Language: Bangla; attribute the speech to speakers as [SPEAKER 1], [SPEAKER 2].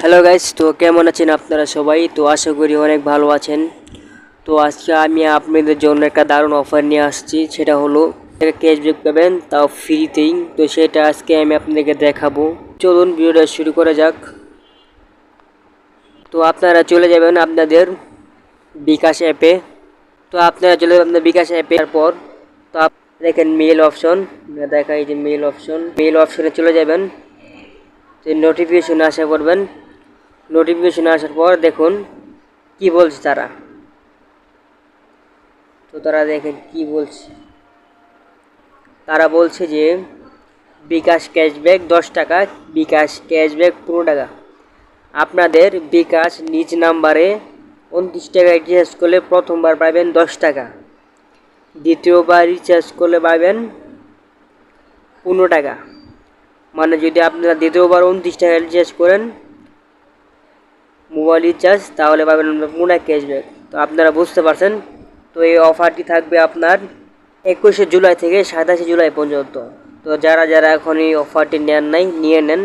[SPEAKER 1] হ্যালো গাইস তো কেমন আছেন আপনারা সবাই? তো আশা করি অনেক ভালো আছেন। তো আজকে আমি আপনাদের জন্য একটা দারুণ অফার নিয়ে আসছি, সেটা হলো একটা ক্যাশব্যাক পাবেন, তাও ফ্রিতেই তো সেটা আজকে আমি আপনাদেরকে দেখাবো। চলুন ভিডিওটা শুরু করা যাক। তো আপনারা চলে যাবেন আপনাদের বিকাশ অ্যাপে। তো আপনারা চলে যাবেন আপনার বিকাশ অ্যাপে। পর তো দেখেন মেল অপশন দেখাই যে মেল অপশন মেল অপশনে চলে যাবেন। নোটিফিকেশন আশা করবেন। নোটিফিকেশন আসার পর দেখুন কি বলছে তারা। তো তারা দেখেন কি বলছে। তারা বলছে যে, বিকাশ ক্যাশব্যাক দশ টাকা, বিকাশ ক্যাশব্যাক পনেরো টাকা। আপনাদের বিকাশ নিজ নাম্বারে উনত্রিশ টাকা রিচার্জ করলে প্রথমবার পাবেন দশ টাকা। দ্বিতীয়বার রিচার্জ করলে পাবেন পনেরো টাকা। মানে যদি আপনারা দ্বিতীয়বার উনত্রিশ টাকা রিচার্জ করেন মোবাইল রিচার্জ তাহলে পাবেন পুরো ক্যাশব্যাক তো আপনারা বুঝতে পারছেন? তো এই অফারটি থাকবে আপনার একুশে জুলাই থেকে সাতাশে জুলাই পর্যন্ত। তো যারা যারা এখন এই অফারটি নেন নাই, নিয়ে নেন।